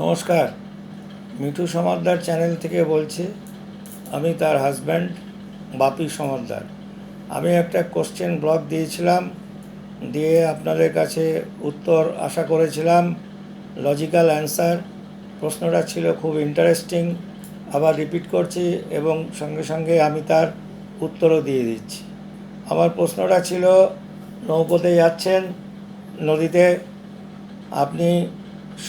নমস্কার। মিঠু সমাদ্দার চ্যানেল থেকে বলছি, আমি তার হাজব্যান্ড বাপি সমাদ্দার। আমি একটা কোশ্চেন ব্লগ দিয়েছিলাম, দিয়ে আপনাদের কাছে উত্তর আশা করেছিলাম লজিক্যাল অ্যান্সার প্রশ্নটা ছিল খুব ইন্টারেস্টিং আবার রিপিট করছি এবং সঙ্গে সঙ্গে আমি তার উত্তরও দিয়ে দিচ্ছি। আমার প্রশ্নটা ছিল, নৌকোতে যাচ্ছেন, নদীতে, আপনি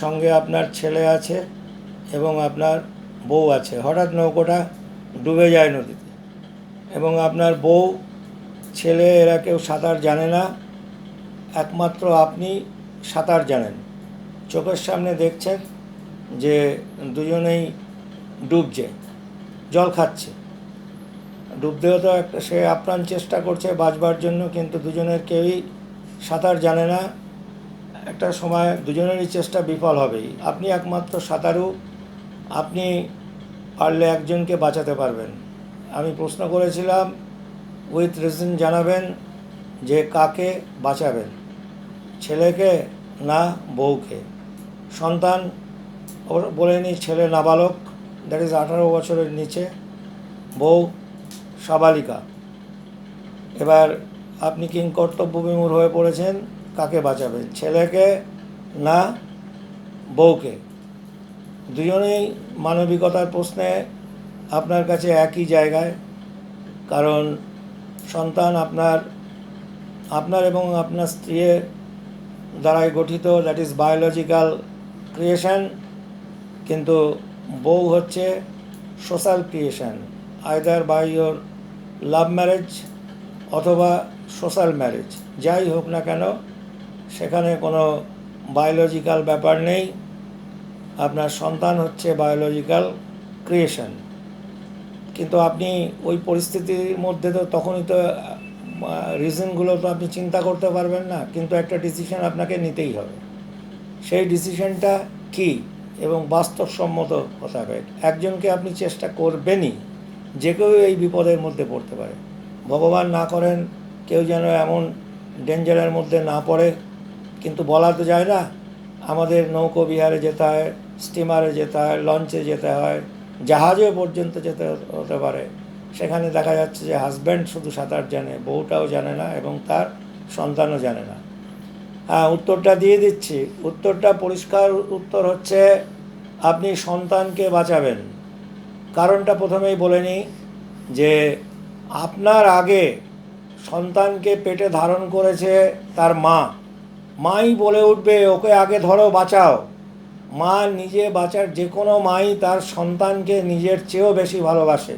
সঙ্গে আপনার ছেলে আছে এবং আপনার বউ আছে। হঠাৎ নৌকোটা ডুবে যায় নদীতে এবং আপনার বউ, ছেলে এরা কেউ সাঁতার জানে না। একমাত্র আপনি সাঁতার জানেন। চোখের সামনে দেখছেন যে দুজনেই ডুবছে, জল খাচ্ছে। ডুবতেও তো একটা সে আপ্রাণ চেষ্টা করছে বাঁচবার জন্য, কিন্তু দুজনের কেউই সাঁতার জানে না। একটা সময় দুজনেরই চেষ্টা বিফল হবেই। আপনি একমাত্র সাঁতারু, আপনি পারলে একজনকে বাঁচাতে পারবেন। আমি প্রশ্ন করেছিলাম উইথ রিজন জানাবেন যে কাকে বাঁচাবেন, ছেলেকে না বউকে? সন্তান বলেনি ছেলে নাবালক দ্যাট ইজ আঠারো বছরের নিচে, বউ সাবালিকা। এবার আপনি কিং কর্তব্যবিমূর হয়ে পড়েছেন? কাকে বাঁচাবেন ছেলেকে না বউকে? দুজনেই মানবিকতার প্রশ্নে আপনার কাছে একই জায়গায়। কারণ সন্তান আপনার আপনার এবং আপনার স্ত্রীর দ্বারাই গঠিত দ্যাট ইজ বায়োলজিক্যাল ক্রিয়েশন কিন্তু বউ হচ্ছে social creation either by your love marriage অথবা সোশ্যাল ম্যারেজ যাই হোক না কেন সেখানে কোনো বায়োলজিক্যাল ব্যাপার নেই। আপনার সন্তান হচ্ছে বায়োলজিক্যাল ক্রিয়েশন কিন্তু আপনি ওই পরিস্থিতির মধ্যে তো তখনই তো রিজনগুলো তো আপনি চিন্তা করতে পারবেন না, কিন্তু একটা ডিসিশন আপনাকে নিতেই হবে। সেই ডিসিশনটা কি এবং বাস্তবসম্মত হতে হবে একজনকে আপনি চেষ্টা করবেনই, যে কেউ এই বিপদের মধ্যে পড়তে পারে। ভগবান না করেন, কেউ যেন এমন ডেঞ্জারের মধ্যে না পড়ে। কিন্তু বলা তো যায় না। আমাদের নৌকো বিহারে যেতে হয় স্টিমারে যেতে হয় লঞ্চে যেতে হয় জাহাজে পর্যন্ত যেতে হতে পারে। সেখানে দেখা যাচ্ছে যে হাজব্যান্ড শুধু সাঁতার জানে, বউটাও জানে না এবং তার সন্তানও জানে না। হ্যাঁ উত্তরটা দিয়ে দিচ্ছি। উত্তরটা পরিষ্কার উত্তর হচ্ছে, আপনি সন্তানকে বাঁচাবেন। কারণটা প্রথমেই বলে নিই যে, আপনার আগে সন্তানকে পেটে ধারণ করেছে তার মা। মাই বলে উঠবে, ওকে আগে ধরো, বাঁচাও। মা নিজে বাঁচার যে কোনো মাই তার সন্তানকে নিজের চেয়েও বেশি ভালোবাসে।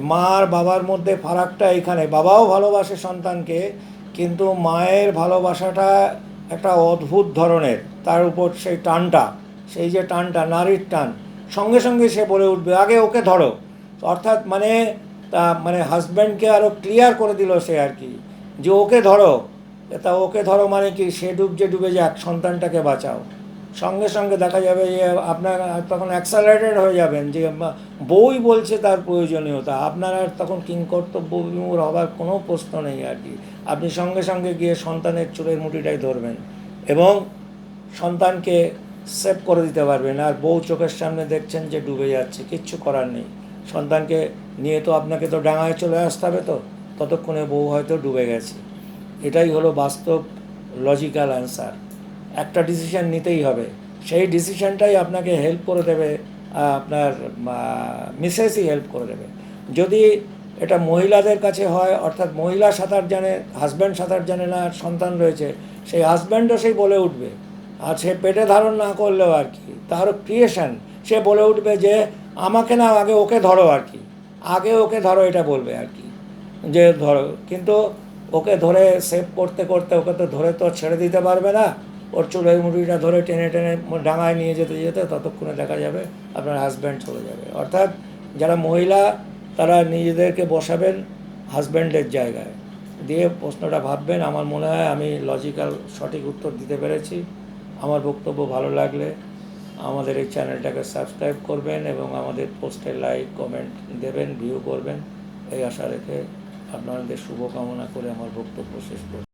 মা আর বাবার মধ্যে ফারাকটা এখানে। বাবাও ভালোবাসে সন্তানকে, কিন্তু মায়ের ভালোবাসাটা একটা অদ্ভুত ধরনের। তার উপর সেই টানটা, সেই যে টানটা, নারীর টান, সঙ্গে সঙ্গে সে বলে উঠবে, আগে ওকে ধরো। অর্থাৎ মানে তা মানে হাজব্যান্ডকে আরও ক্লিয়ার করে দিল সে আর কি, যে ওকে ধরো। তা ওকে ধরো মানে কি, সে ডুবছে ডুবে যাক, সন্তানটাকে বাঁচাও। সঙ্গে সঙ্গে দেখা যাবে যে আপনার তখন অ্যাক্সালারেটেড হয়ে যাবেন যে বা- বউই বলছে তার প্রয়োজনীয়তা। আপনার আর তখন কিংকর্তব্য বিমূর হবার কোনো প্রশ্ন নেই আর কি। আপনি সঙ্গে সঙ্গে গিয়ে সন্তানের চুলের মুঠিটাই ধরবেন এবং সন্তানকে সেভ করে দিতে পারবেন। আর বউ চোখের সামনে দেখছেন যে ডুবে যাচ্ছে, কিচ্ছু করার নেই। সন্তানকে নিয়ে তো আপনাকে তো ডাঙায় চলে আসতে হবে তো। ততক্ষণে বউ হয়তো ডুবে গেছে। এটাই হলো বাস্তব লজিক্যাল অ্যান্সার একটা ডিসিশন নিতেই হবে। সেই ডিসিশনটাই আপনাকে হেল্প করে দেবে আপনার মিসেসই হেল্প করে দেবে। যদি এটা মহিলাদের কাছে হয়, অর্থাৎ মহিলা সাঁতার জানে হাজব্যান্ড সাঁতার জানে না, সন্তান রয়েছে, সেই হাজব্যান্ডও সেই বলে উঠবে। আর সে পেটে ধারণ না করলেও আর কি তারও ক্রিয়েশন সে বলে উঠবে যে, আমাকে না, আগে ওকে ধরো আর কি। আগে ওকে ধরো, এটা বলবে আর কি। যে ধরো, কিন্তু ওকে ধরে সেভ করতে করতে ওকে তো ধরে তো ছেড়ে দিতে পারবে না। ওর চুলের মুড়িটা ধরে টেনে টেনে ডাঙায় নিয়ে যেতে যেতে ততক্ষণে দেখা যাবে আপনার হাজব্যান্ড চলে যাবে। অর্থাৎ যারা মহিলা, তারা নিজেদেরকে বসাবেন হাজব্যান্ডের জায়গায়। দিয়ে প্রশ্নটা ভাববেন, আমার মনে হয় আমি লজিক্যাল সঠিক উত্তর দিতে পেরেছি। আমার বক্তব্য ভালো লাগলে আমাদের এই চ্যানেলটাকে সাবস্ক্রাইব করবেন এবং আমাদের পোস্টে লাইক কমেন্ট দেবেন ভিউ করবেন। এই আশা রেখে আপনাদের শুভকামনা করে আমার বক্তব্য শেষ করছি।